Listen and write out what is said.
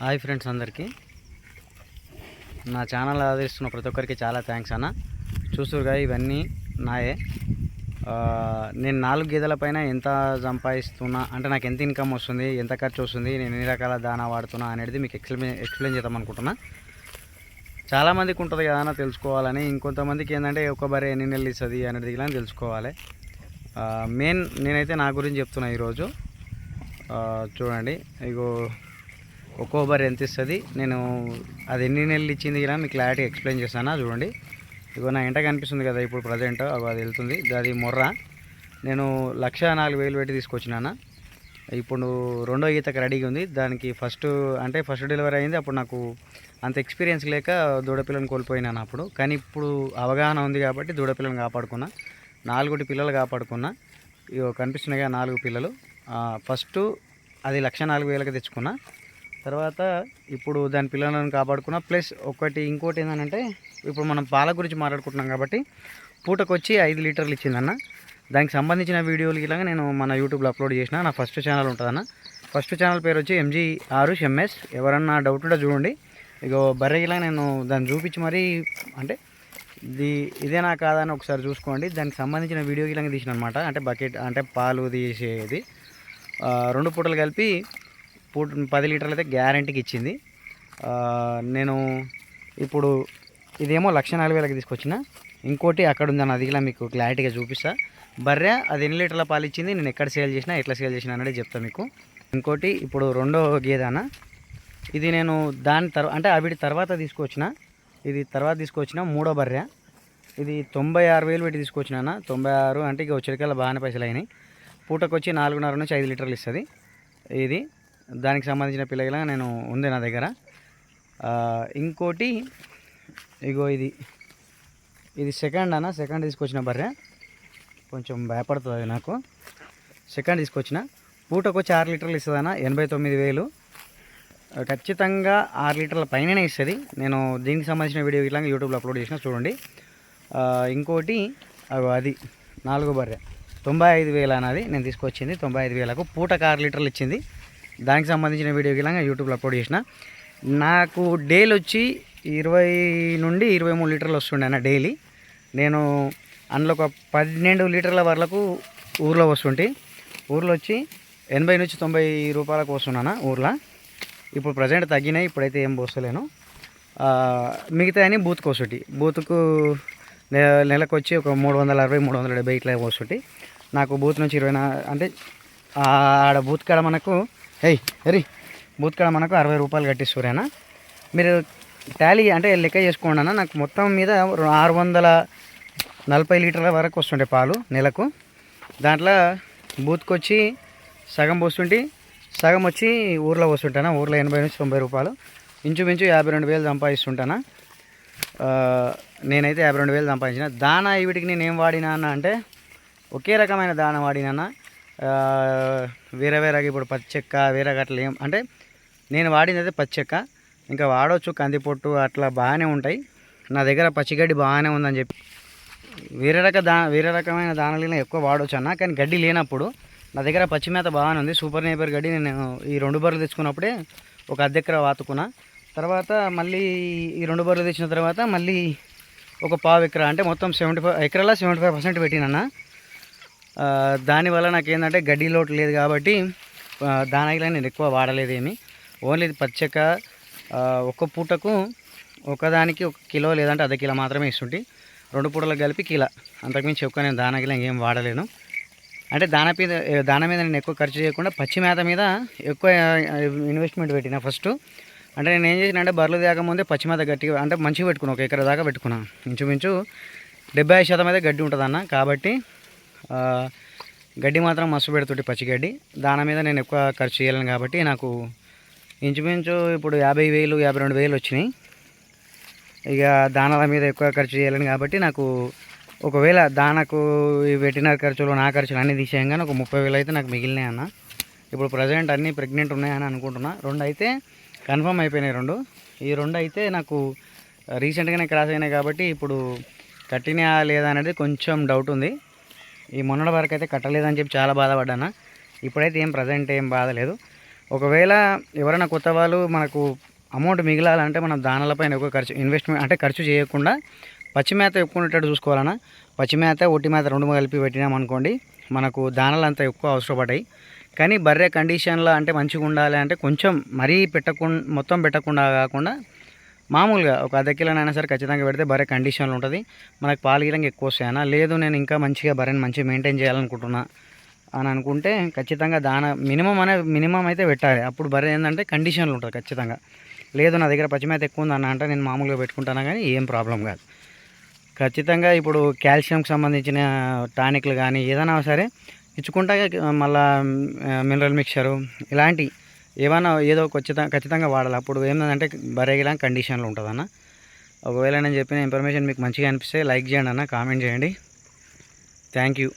Hi friends అందరికీ. నా channel ఆదరిస్తున్న ప్రతి ఒక్కరికి చాలా థ్యాంక్స్ అన్న. చూస్తురుగా ఇవన్నీ నాయే. నేను నాలుగు గేదెల పైన ఎంత సంపాదిస్తున్నా అంటే నాకు ఎంత ఇన్కమ్ వస్తుంది ఎంత ఖర్చు వస్తుంది నేను ఎన్ని రకాల దానా వాడుతున్నా అనేది మీకు ఎక్స్ప్లెయిన్ ఎక్స్ప్లెయిన్ చేద్దాం అనుకుంటున్నా చాలామందికి ఉంటుంది కదా అన్న తెలుసుకోవాలని. ఇంకొంతమందికి ఏంటంటే ఒక్క బరే ఎన్ని నెలలు ఇస్తుంది? అనేది ఇలా తెలుసుకోవాలి. మెయిన్ నేనైతే నా గురించి చెప్తున్నా ఈరోజు. చూడండి. ఇగో ఒక్కో బర్ ఎంత ఇస్తుంది? నేను అది ఎన్ని నెలలు ఇచ్చింది ఇలా మీకు క్లారిటీ ఎక్స్ప్లెయిన్ చేస్తాను చూడండి. ఇగో నా ఇంట కనిపిస్తుంది కదా ఇప్పుడు ప్రజెంట్ అది వెళ్తుంది. అది మొర్ర. నేను లక్ష నాలుగు వేలు పెట్టి తీసుకొచ్చినాను. ఇప్పుడు రెండో ఈతకు రెడీగా ఉంది. దానికి ఫస్ట్ అంటే ఫస్ట్ డెలివరీ అయింది. అప్పుడు నాకు అంత ఎక్స్పీరియన్స్ లేక దూడపిల్లను కోల్పోయినాను అప్పుడు. కానీ ఇప్పుడు అవగాహన ఉంది కాబట్టి దూడపిల్లను కాపాడుకున్నా. నాలుగుటి పిల్లలు కాపాడుకున్నా. ఇగో కనిపిస్తున్నాయిగా నాలుగు పిల్లలు. ఫస్ట్ అది లక్ష నాలుగు వేలకు తెచ్చుకున్నా. తర్వాత ఇప్పుడు దాని పిల్లలను కాపాడుకున్న ప్లస్ ఒకటి ఇంకోటి ఏంటంటే ఇప్పుడు మనం పాల గురించి మాట్లాడుకుంటున్నాం కాబట్టి పూటకొచ్చి ఐదు లీటర్లు ఇచ్చిందన్న. దానికి సంబంధించిన వీడియోలు ఇలాగ నేను మన యూట్యూబ్లో అప్లోడ్ చేసిన నా ఫస్ట్ ఛానల్ ఉంటుందన్న. ఫస్ట్ ఛానల్ పేరు వచ్చి ఎంజీ ఆరుష్ ఎంఎస్ ఎవరన్నా డౌట్ ఉంటే చూడండి. ఇగో బర్రె ఇలా నేను దాన్ని చూపించి మరీ అంటే ఇది ఇదేనా కాదా అని ఒకసారి చూసుకోండి. దానికి సంబంధించిన వీడియో ఇలాగ తీసిన అనమాట అంటే బకెట్ అంటే పాలు తీసేది. రెండు పూటలు కలిపి పూట పది లీటర్లు అయితే గ్యారంటీకి ఇచ్చింది. నేను ఇప్పుడు ఇదేమో లక్ష నలభై వేలకు తీసుకొచ్చిన. ఇంకోటి అక్కడ ఉందని అది ఇలా మీకు క్లారిటీగా చూపిస్తా. బర్రె అది ఎన్ని లీటర్ల పాలు ఇచ్చింది? నేను ఎక్కడ సేల్ చేసినా ఎట్లా సేల్ చేసినా అనేది చెప్తాను మీకు. ఇంకోటి ఇప్పుడు రెండో గేదాన? ఇది నేను దాని తర్వాత అంటే అవిటి తర్వాత తీసుకొచ్చిన. ఇది తర్వాత తీసుకొచ్చిన మూడో బర్రె. ఇది తొంభై ఆరు వేలు పెట్టి తీసుకొచ్చినా తొంభై ఆరు అంటే ఇక వచ్చేకల్లా బాగానే పైసలు అయినాయి. పూటకు వచ్చి నాలుగున్నర నుంచి ఐదు లీటర్లు ఇస్తుంది. ఇది దానికి సంబంధించిన పిల్లగిలా నేను ఉంది నా దగ్గర. ఇంకోటి ఇగో ఇది. ఇది సెకండ్ అన్న సెకండ్ తీసుకొచ్చిన బర్రె. కొంచెం భయపడుతుంది అది నాకు. సెకండ్ తీసుకొచ్చిన. పూటకు వచ్చి ఆరు లీటర్లు ఇస్తుంది అన్న ఎనభై తొమ్మిది వేలు. ఖచ్చితంగా ఆరు లీటర్ల పైననే ఇస్తుంది. నేను దీనికి సంబంధించిన వీడియో ఇట్లా యూట్యూబ్లో అప్లోడ్ చేసిన చూడండి. ఇంకోటి అది నాలుగో బర్రె. తొంభై ఐదు వేలు అన్నది నేను తీసుకొచ్చింది. తొంభై ఐదు వేలకు పూటకు ఆరు లీటర్లు ఇచ్చింది. దానికి సంబంధించిన వీడియో ఇట్లా యూట్యూబ్లో అప్లోడ్ చేసిన. నాకు డైలీ వచ్చి ఇరవై నుండి ఇరవై మూడు లీటర్లు వస్తుండే అన్న డైలీ. నేను అందులో ఒక పన్నెండు లీటర్ల వరకు ఊర్లో వస్తుంటే. ఊర్లో వచ్చి ఎనభై నుంచి తొంభై రూపాయలకు వస్తున్నాను ఊర్లో. ఇప్పుడు ప్రజెంట్ తగ్గినాయి ఇప్పుడైతే ఏం పోస్తలేను. మిగతా అని బూత్కి వస్తుంటి. బూత్కు నెలకు వచ్చి ఒక మూడు వందల అరవై మూడు వందల డెబ్బై ఇట్లా వస్తుంటే నాకు బూత్ నుంచి ఇరవై అంటే ఆడ బూత్ కాడ మనకు హేయ్ హరి బూత్ కాడ మనకు అరవై రూపాయలు కట్టిస్తురేనా మీరు టాలీ అంటే లెక్క చేసుకోండి అన్న నాకు మొత్తం మీద ఆరు వందల నలభై లీటర్ల వరకు వస్తుండే పాలు నెలకు. దాంట్లో బూత్కి వచ్చి సగం పోస్తుంటే సగం వచ్చి ఊర్లో వస్తుంటానా ఊర్లో ఎనభై నుంచి తొంభై రూపాయలు. ఇంచుమించు యాభై రెండు వేలు సంపాదిస్తుంటానా? నేనైతే యాభై రెండు వేలు సంపాదించిన. దానా వీటికి నేను ఏం వాడినా అన్న అంటే ఒకే రకమైన దాన వాడినా వేరే వేరే ఇప్పుడు పచ్చెక్క వేరేగా అట్లా ఏం అంటే నేను వాడింది అయితే పచ్చెక్క ఇంకా వాడవచ్చు కందిపొట్టు అట్లా బాగానే ఉంటాయి. నా దగ్గర పచ్చిగడ్డి బాగానే ఉందని చెప్పి. వేరే రక దా వేరే రకమైన దానాలు ఎక్కువ వాడవచ్చు అన్న కానీ గడ్డి లేనప్పుడు నా దగ్గర పచ్చి మేత బాగానే ఉంది. సూపర్ నేపర్ గడ్డి నేను ఈ రెండు బర్రెలు తెచ్చుకున్నప్పుడే ఒక అద్దెకర వాతుకున్నా. తర్వాత మళ్ళీ ఈ రెండు బర్రెలు తెచ్చిన తర్వాత మళ్ళీ ఒక పావు ఎకరా అంటే మొత్తం సెవెంటీ ఫైవ్ ఎకరాల సెవెంటీ ఫైవ్ పర్సెంట్ పెట్టినన్నా. దానివల్ల నాకు ఏంటంటే గడ్డి లోటు లేదు కాబట్టి ఆ, దానాగిలా నేను ఎక్కువ వాడలేదేమి. ఓన్లీ పచ్చక ఒక్క పూటకు ఒకదానికి ఒక కిలో లేదంటే అర్ధ కిలో మాత్రమే ఇస్తుంటే. రెండు పూటలకు కలిపి కిలో. అంతకుమించి ఎక్కువ నేను దానాగిలా ఇంకేం వాడలేను. అంటే దాన మీద దాన మీద నేను ఎక్కువ ఖర్చు చేయకుండా పచ్చి మేత మీద ఎక్కువ ఇన్వెస్ట్మెంట్ పెట్టిన ఫస్ట్ అంటే నేను ఏం చేసిన అంటే బర్రెలు తేకముందే పచ్చి మేత గట్టి అంటే మంచిగా పెట్టుకున్నాను ఒక ఎకర దాకా పెట్టుకున్నాను ఇంచుమించు డెబ్బై ఐదు శాతం అయితే గడ్డి ఉంటుందన్న. కాబట్టి గడ్డి మాత్రం మస్తు పెడుతుంటే పచ్చి గడ్డి. దాని మీద నేను ఎక్కువ ఖర్చు చేయలేను కాబట్టి నాకు ఇంచుమించు ఇప్పుడు యాభై వేలు యాభై రెండు వేలు వచ్చినాయి. ఇక దానాల మీద ఎక్కువ ఖర్చు చేయలేను కాబట్టి నాకు ఒకవేళ దానకు పెట్టిన ఖర్చులు నా ఖర్చులు అన్నీ తీసేయంగానే ఒక ముప్పై వేలు అయితే నాకు మిగిలినాయి అన్న. ఇప్పుడు ప్రజెంట్ అన్నీ ప్రెగ్నెంట్ ఉన్నాయని అనుకుంటున్నా. రెండు అయితే కన్ఫర్మ్ అయిపోయినాయి రెండు. ఈ రెండు అయితే నాకు రీసెంట్గానే క్రాస్ అయినాయి కాబట్టి ఇప్పుడు కట్టినా లేదా అనేది కొంచెం డౌట్ ఉంది. ఈ మొన్నటి వరకు అయితే కట్టలేదని చెప్పి చాలా బాధపడ్డాను? ఇప్పుడైతే ఏం ప్రజెంట్ ఏం బాధ లేదు. ఒకవేళ ఎవరైనా కొత్త వాళ్ళు మనకు అమౌంట్ మిగిలాలంటే మనం దానాలపైన ఎక్కువ ఖర్చు ఇన్వెస్ట్మెంట్ అంటే ఖర్చు చేయకుండా పచ్చి మేత ఎక్కువ ఉండేటట్టు చూసుకోవాలన్నా పచ్చి మేత ఒట్టి మేత రెండు కలిపి పెట్టినామనుకోండి మనకు దానాలు అంతా ఎక్కువ అవసరపడ్డాయి కానీ బర్రె కండిషన్లో అంటే మంచిగా ఉండాలి అంటే కొంచెం మరీ పెట్టకుండా మొత్తం పెట్టకుండా కాకుండా మామూలుగా ఒక అర్ధ కిలోనైనా సరే ఖచ్చితంగా పెడితే బర్రె కండిషన్లో ఉంటుంది. మనకు పాలు గిరంగా ఎక్కువ వస్తాయన్నా లేదు నేను ఇంకా మంచిగా బరెని మంచిగా మెయింటైన్ చేయాలనుకుంటున్నా అని అనుకుంటే ఖచ్చితంగా దాన మినిమం అనే మినిమం అయితే పెట్టాలి. అప్పుడు బర్రె ఏంటంటే కండిషన్లు ఉంటుంది ఖచ్చితంగా. లేదు నా దగ్గర పచ్చిమేత ఎక్కువ ఉందన్న అంటే నేను మామూలుగా పెట్టుకుంటాను కానీ ఏం ప్రాబ్లం కాదు. ఖచ్చితంగా ఇప్పుడు కాల్షియంకి సంబంధించిన టానిక్లు కానీ ఏదైనా సరే ఇచ్చుకుంటా మళ్ళీ మినరల్ మిక్చరు ఇలాంటి ఏమైనా ఏదో ఖచ్చితంగా ఖచ్చితంగా వాడాలి. అప్పుడు ఏంటంటే బరేగిలా కండిషన్లో ఉంటుంది అన్న ఒకవేళ నేను చెప్పిన ఇన్ఫర్మేషన్ మీకు మంచిగా అనిపిస్తే లైక్ చేయండి అన్న కామెంట్ చేయండి. Thank you